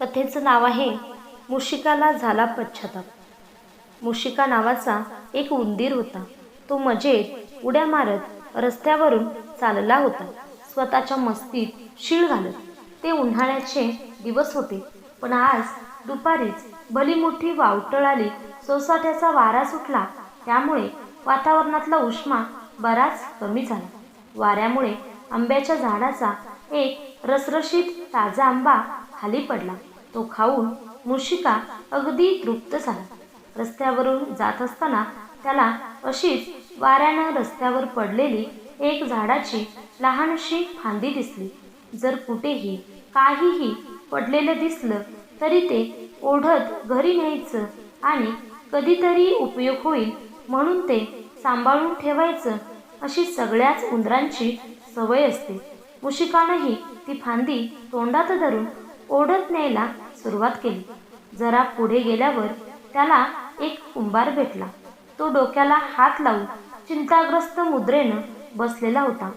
कथेचं नाव आहे मुशिकाला झाला पश्चाताप. मुशिका नावाचा एक उंदीर होता. तो मजेत उड्या मारत रस्त्यावरून चालला होता. स्वतःच्या मस्तीत शीळ घालत. ते उन्हाळ्याचे दिवस होते. पण आज दुपारीच भली मोठी वावटळ आली. सोसाट्याचा वारा सुटला. त्यामुळे वातावरणातला उष्मा बराच कमी झाला. वाऱ्यामुळे आंब्याच्या झाडाचा एक रसरशीत ताजा आंबा खाली पडला. तो खाऊन मुशिका अगदी तृप्त झाला. रस्त्यावरून जात असताना त्याला अशीच वाऱ्यानं रस्त्यावर पडलेली एक झाडाची लहानशी फांदी दिसली. जर कुठेही काहीही पडलेलं दिसलं तरी ते ओढत घरी न्यायचं आणि कधीतरी उपयोग होईल म्हणून ते सांभाळून ठेवायचं अशी सगळ्याच उंदरांची सवय असते. मुशिकानंही ती फांदी तोंडात धरून ओढत न्यायला सुरुवात केली. जरा पुढे गेल्यावर त्याला एक कुंभार भेटला. तो डोक्याला हात लावून चिंताग्रस्त मुद्रेनं बसलेला होता.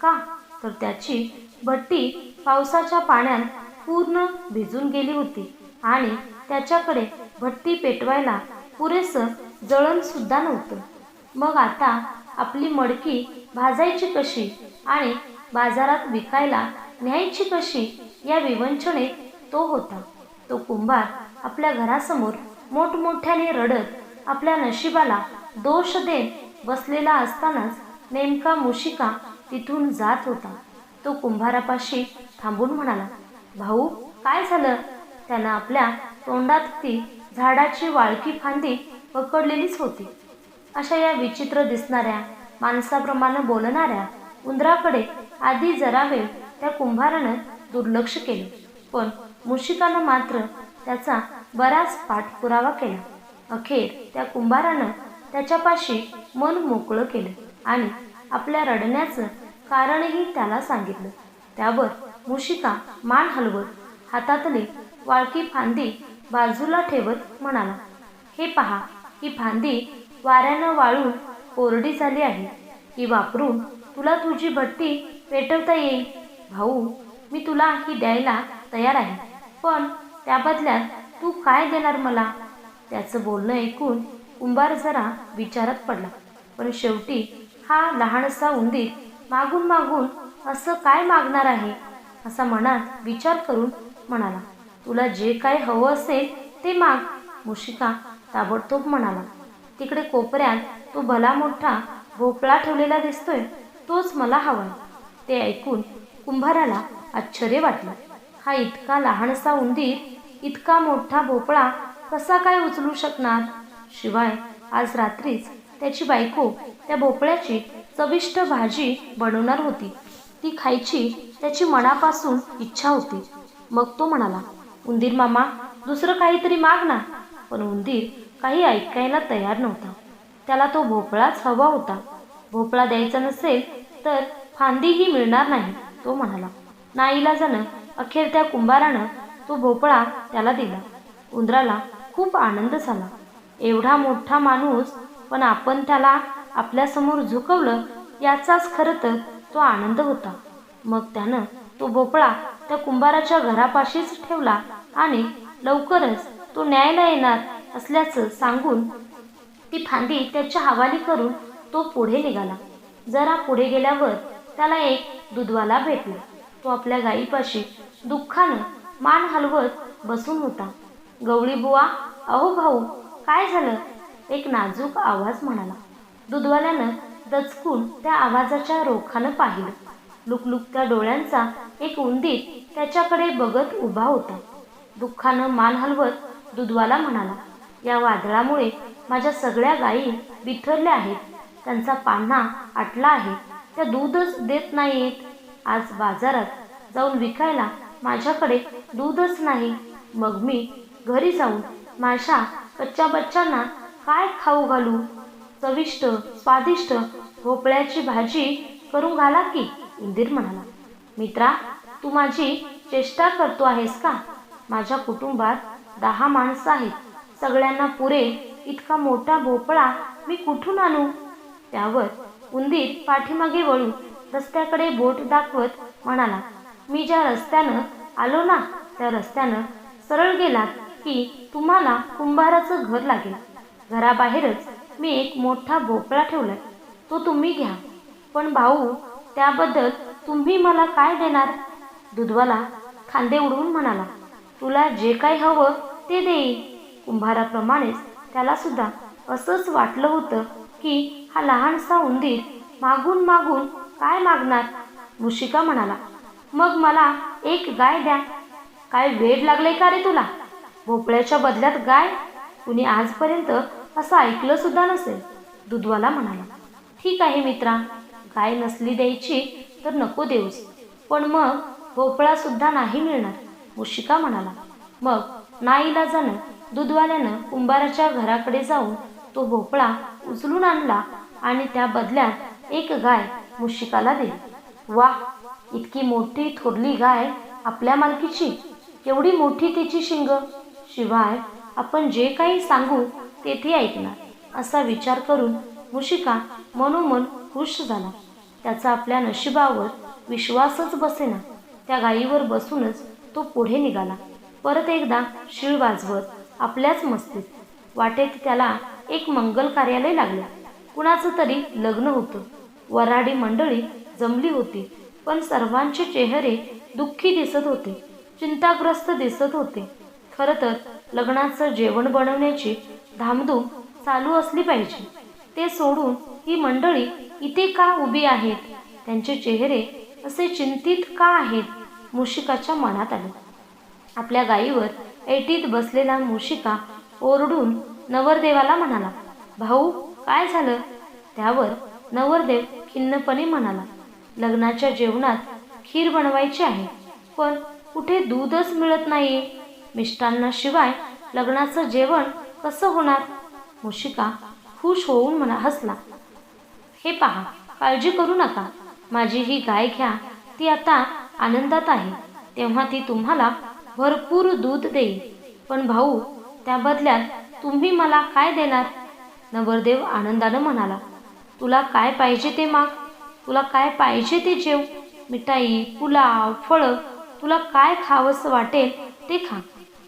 का? तर त्याची भट्टी पावसाच्या पाण्यात पूर्ण भिजून गेली होती आणि त्याच्याकडे भट्टी पेटवायला पुरेसं जळण सुद्धा नव्हतं. मग आता आपली मडकी भाजायची कशी आणि बाजारात विकायला न्यायची कशी या विवंचनेत तो होता. तो कुंभार आपल्या घरासमोर मोठमोठ्याने रडत आपल्या नशिबाला दोष देत बसलेला असतानाच नेमका मुशिका तिथून जात होता. तो कुंभारापाशी थांबून म्हणाला भाऊ काय झालं? त्यानं आपल्या तोंडात ती झाडाची वाळकी फांदी पकडलेलीच होती. अशा या विचित्र दिसणाऱ्या माणसाप्रमाणे बोलणाऱ्या उंदराकडे आधी जरा वेळ त्या कुंभारानं दुर्लक्ष केले. पण मुशिकानं मात्र त्याचा बराच पाठपुरावा केला. अखेर त्या कुंभारानं त्याच्यापाशी मन मोकळं केलं आणि आपल्या रडण्याचं कारणही त्याला सांगितलं. त्यावर मुशिका मान हलवत हातातली वाळकी फांदी बाजूला ठेवत म्हणाला हे पहा ही फांदी वाऱ्यानं वाळून कोरडी झाली आहे. ती वापरून तुला तुझी भट्टी पेटवता येईल. भाऊ मी तुला ही द्यायला तयार आहे. पण त्या बदल्यात तू काय देणार मला? त्याचं बोलणं ऐकून कुंभार जरा विचारात पडला. पण शेवटी हा लहानसा उंदीर मागून मागून असं काय मागणार आहे? असा मनात विचार करून म्हणाला. तुला जे काय हवं असेल ते माग मुशिका ताबडतोब म्हणाला. तिकडे कोपऱ्यात तो भला मोठा भोपळा ठेवलेला दिसतोय तोच मला हवाय. ते ऐकून कुंभाराला आश्चर्य वाटलं. हा इतका लहानसा उंदीर इतका मोठा भोपळा कसा काय उचलू शकणार? शिवाय आज रात्रीच त्याची बायको त्या भोपळ्याची चविष्ट भाजी बनवणार होती. ती खायची त्याची मनापासून इच्छा होती. मग तो म्हणाला उंदीर मामा दुसरं काहीतरी माग ना. पण उंदीर काही ऐकायला तयार नव्हता. त्याला तो भोपळाच हवा होता. भोपळा द्यायचा नसेल तर फांदीही मिळणार नाही तो म्हणाला. नाईलाजानं अखेर त्या कुंभारानं तो भोपळा त्याला दिला. उंदराला खूप आनंद झाला. एवढा मोठा माणूस पण आपण त्याला आपल्यासमोर झुकवलं याचाच खरं तर तो आनंद होता. मग त्यानं तो भोपळा त्या कुंभाराच्या घरापाशीच ठेवला आणि लवकरच तो न्यायला येणार असल्याचं सांगून ती फांदी त्याच्या हवाली करून तो पुढे निघाला. जरा पुढे गेल्यावर त्याला एक दुधवाला भेटला. तो आपल्या गाईपाशी दुःखानं मान हलवत बसून होता. गवळी बुवा अहो भाऊ काय झालं? एक नाजूक आवाज म्हणाला. दुधवाल्यानं दचकून त्या आवाजाच्या रोखानं पाहिलं. लुकलुकत्या डोळ्यांचा एक उंदीर त्याच्याकडे बघत उभा होता. दुःखानं मान हलवत दुधवाला म्हणाला या वादळामुळे माझ्या सगळ्या गायी बिथरल्या आहेत. त्यांचा पान्हा आटला आहे. त्या दूधच देत नाहीत आज बाजारात जाऊन विकायला माझ्याकडे दूधच नाही. मग मी घरी जाऊन माझ्या कच्च्या बच्चांना काय खाऊ घालू? चविष्ट स्वादिष्ट भोपळ्याची भाजी करून घाला की? उंदीर म्हणाला. मित्रा तू माझी चेष्टा करतो आहेस का? माझ्या कुटुंबात दहा माणसं आहेत. सगळ्यांना पुरे इतका मोठा भोपळा मी कुठून आणू? त्यावर उंदीर पाठीमागे वळून रस्त्याकडे बोट दाखवत म्हणाला मी ज्या रस्त्यानं आलो ना त्या रस्त्यानं सरळ गेलात की तुम्हाला कुंभाराचं घर लागेल. घराबाहेरच मी एक मोठा भोपळा ठेवलाय. तो तुम्ही घ्या. पण भाऊ त्याबद्दल तुम्ही मला काय देणार? दुधवाला खांदे उडवून म्हणाला तुला जे काही हवं ते देईल कुंभाराप्रमाणेच त्याला सुद्धा असंच वाटलं होतं की हा लहानसा उंदीर मागून मागून काय मागणार? मुशिका म्हणाला. मग मला एक गाय द्या. काय वेड लागले का रे तुला? भोपळ्याच्या बदल्यात गाय? कुणी आजपर्यंत असं ऐकलं सुद्धा नसेल. दूधवाला म्हणाला. ठीक आहे मित्रा गाय नसली द्यायची तर नको देऊस. पण मग भोपळा सुद्धा नाही मिळणार. मुशिका म्हणाला. मग नाईलाजानं दूधवाल्यानं कुंभाराच्या घराकडे जाऊन तो भोपळा उचलून आणला आणि त्या बदल्यात एक गाय मुशिकाला दे. वा इतकी मोठी थोरली गाय आपल्या मालकीची. एवढी मोठी तिची शिंग. शिवाय आपण जे काही सांगू तेथे ऐकणार. असा विचार करून मुशिका मनोमन खुश झाला. त्याचा आपल्या नशिबावर विश्वासच बसेना. त्या गायीवर बसूनच तो पुढे निघाला. परत एकदा शिळ वाजवत आपल्याच मस्तीत. वाटेत त्याला एक मंगल कार्यालय लागलं. कुणाचं तरी लग्न होतं. वराडी मंडळी जमली होती पण सर्वांचे चेहरे दुःखी दिसत होते चिंताग्रस्त दिसत होते. खरं तर लग्नाचं जेवण बनवण्याची धामधूम चालू असली पाहिजे. ते सोडून ही मंडळी इथे का उभी आहेत? त्यांचे चेहरे असे चिंतित का आहेत? मुशिकाच्या मनात आले. आपल्या गाईवर ऐटीत बसलेला मुशिका ओरडून नवरदेवाला म्हणाला भाऊ काय झालं? त्यावर नवरदेव खिन्नपणे म्हणाला लग्नाच्या जेवणात खीर बनवायची आहे पण कुठे दूधच मिळत नाही मिष्टांनाशिवाय लग्नाचं जेवण कसं होणार? मुशिका खुश होऊन म्हणा हसला. हे पहा काळजी करू नका. माझी ही गाय घ्या. ती आता आनंदात आहे. तेव्हा ती तुम्हाला भरपूर दूध देईल. पण भाऊ त्या बदल्यात तुम्ही मला काय देणार? नवरदेव आनंदानं म्हणाला तुला काय पाहिजे ते माग. तुला काय पाहिजे ते जेव. मिठाई पुलाव फळं. तुला काय खावंसं वाटेल ते खा.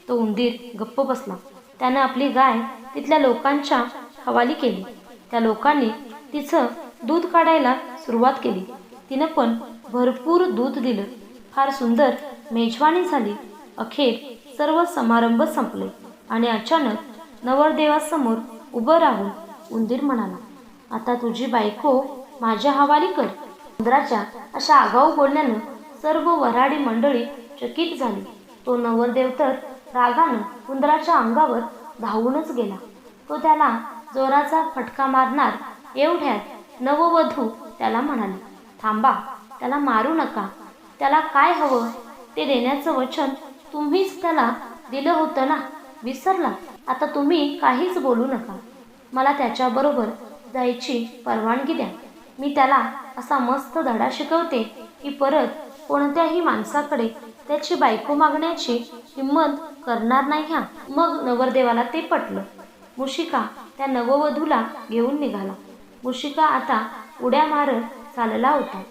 तो उंदीर गप्प बसला. त्यानं आपली गाय तिथल्या लोकांच्या हवाली केली. त्या लोकांनी तिचं दूध काढायला सुरुवात केली. तिनं पण भरपूर दूध दिलं. फार सुंदर मेजवानी झाली. अखेर सर्व समारंभ संपले आणि अचानक नवरदेवासमोर उभं राहून उंदीर म्हणाला आता तुझी बायको माझ्या हवाली कर. उंदराच्या अशा आगाऊ बोलण्यानं सर्व वऱ्हाडी मंडळी चकित झाली. तो नवरदेव तर रागानं उंदराच्या अंगावर धावूनच गेला. तो त्याला जोराचा फटका मारणार एवढ्यात नववधू त्याला म्हणाली थांबा त्याला मारू नका. त्याला काय हवं? ते देण्याचं वचन तुम्हीच त्याला दिलं होतं ना? विसरला. आता तुम्ही काहीच बोलू नका. मला त्याच्याबरोबर जायची परवानगी द्या. मी त्याला असा मस्त धडा शिकवते की परत कोणत्याही माणसाकडे त्याची बायको मागण्याची हिंमत करणार नाही ह्या मग नवरदेवाला ते पटलं. मुशिका त्या नववधूला घेऊन निघाला. मुशिका आता उड्या मारत चालला होता.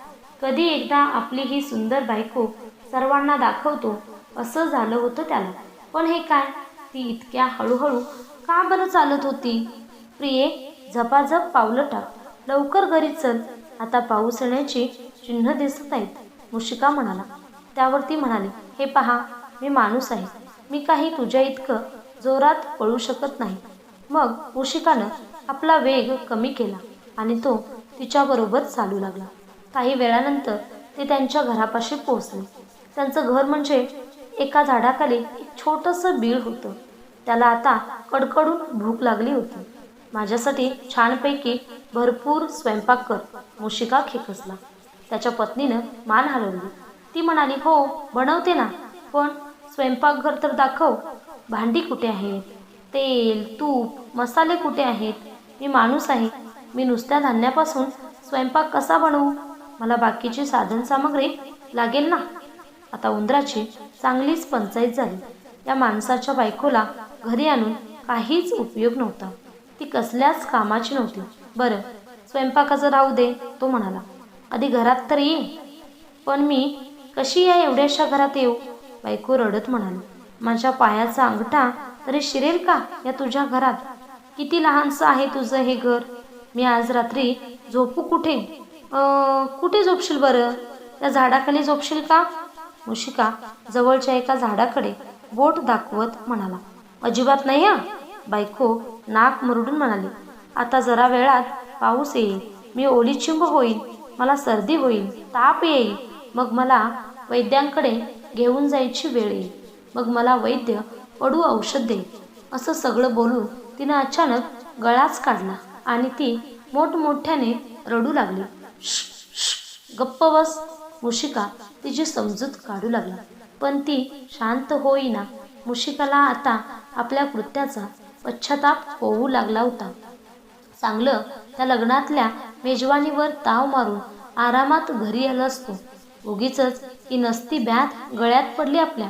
कधी एकदा आपली ही सुंदर बायको सर्वांना दाखवतो असं झालं होतं त्याला. पण हे काय? ती इतक्या हळूहळू का बरं चालत होती? प्रिये झपाझप पावलं टाक. लवकर घरी चल. आता पाऊस येण्याची चिन्ह दिसत नाहीत. मुशिका म्हणाला. त्यावर ती म्हणाली हे पहा मी माणूस आहे. मी काही तुझ्या इतकं जोरात पळू शकत नाही. मग मुशिकानं आपला वेग कमी केला आणि तो तिच्याबरोबर चालू लागला. काही वेळानंतर ते त्यांच्या घरापाशी पोहोचले. त्यांचं घर म्हणजे एका झाडाखाली एक छोटंसं बीळ होतं. त्याला आता कडकडून भूक लागली होती. माझ्यासाठी छानपैकी भरपूर स्वयंपाक कर मुशिका खेकसला. त्याच्या पत्नीनं मान हलवली. ती म्हणाली हो बनवते ना पण स्वयंपाकघर तर दाखव. भांडी कुठे आहेत? तेल तूप मसाले कुठे आहेत? मी माणूस आहे. मी नुसत्या धान्यापासून स्वयंपाक कसा बनवू? मला बाकीची साधनसामग्री लागेल ना? आता उंदराची चांगलीच पंचायत झाली. या माणसाच्या बायकोला घरी आणून काहीच उपयोग नव्हता. ती कसल्याच कामाची नव्हती. बरं स्वयंपाकाचं राहू दे तो म्हणाला. आधी घरात तर ये. पण मी कशी या एवढ्याशा घरात येऊ? बायको रडत म्हणाली. माझ्या पायाचा अंगठा तरी शिरेल का या तुझ्या घरात? किती लहानसं आहे तुझं हे घर? मी आज रात्री झोपू कुठे? कुठे झोपशील बरं? त्या झाडाखाली झोपशील का? मुशिका जवळच्या एका झाडाकडे बोट दाखवत म्हणाला. अजिबात नाही हा. बायको नाक मुरडून म्हणाली आता जरा वेळात पाऊस येईल. मी ओलीचिंब होईल. मला सर्दी होईल. ताप येईल. मग मला वैद्यांकडे घेऊन जायची वेळ येईल. मग मला वैद्य पडू औषध देईल असं सगळं बोलून तिनं अचानक गळाच काढला आणि ती मोठमोठ्याने रडू लागली. गप्प बस मुशिका तिची समजूत काढू लागला पण ती शांत होईना मुशिकाला आता आपल्या कृत्याचा पश्चाताप होऊ लागला होता. चांगलं त्या लग्नातल्या मेजवानीवर ताव मारून आरामात घरी आला असतो. उगीच ती नसती ब्यात गळ्यात पडली आपल्या.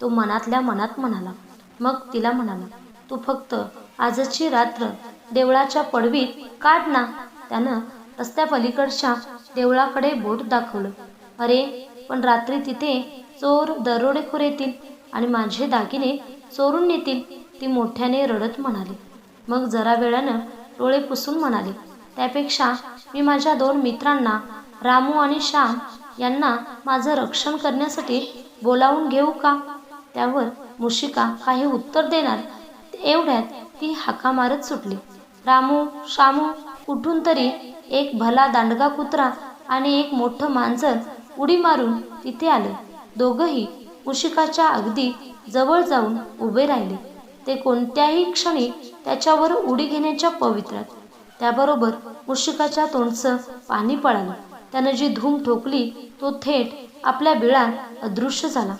तो मनातल्या मनात म्हणाला. मग तिला म्हणाला तू फक्त आजची रात्र देवळाच्या पडवीत काढ ना. त्यानं रस्त्या पलीकडच्या देवळाकडे बोट दाखवलं. अरे पण रात्री तिथे चोर दरोडेखोर येतील आणि माझे दागिने चोरून नेतील. ती मोठ्याने रडत म्हणाली. मग जरा वेळानं डोळे पुसून म्हणाले त्यापेक्षा मी माझ्या दोन मित्रांना रामू आणि श्याम यांना माझं रक्षण करण्यासाठी बोलावून घेऊ का? त्यावर मुशिका काही उत्तर देणार. एवढ्यात ती हाका मारत सुटली. रामू श्यामू कुठून तरी एक भला दांडगा कुत्रा आणि एक मोठं मांजर उडी मारून तिथे आले. दोघंही मुशिकाच्या अगदी जवळ जाऊन उभे राहिले. ते कोणत्याही क्षणी त्याच्यावर उडी घेण्याच्या पवित्रात. त्याबरोबर मुशिकाच्या तोंडचं पाणी पळालं. त्यानं जी धूम ठोकली तो थेट आपल्या बिळात अदृश्य झाला.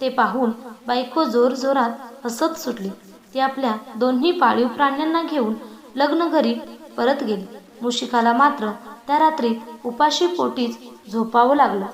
ते पाहून बायको जोरजोरात हसत सुटली. ती आपल्या दोन्ही पाळीव प्राण्यांना घेऊन लग्न घरी परत गेली. मुशिकाला मात्र त्या रात्री उपाशी पोटीच झोपावं लागलं.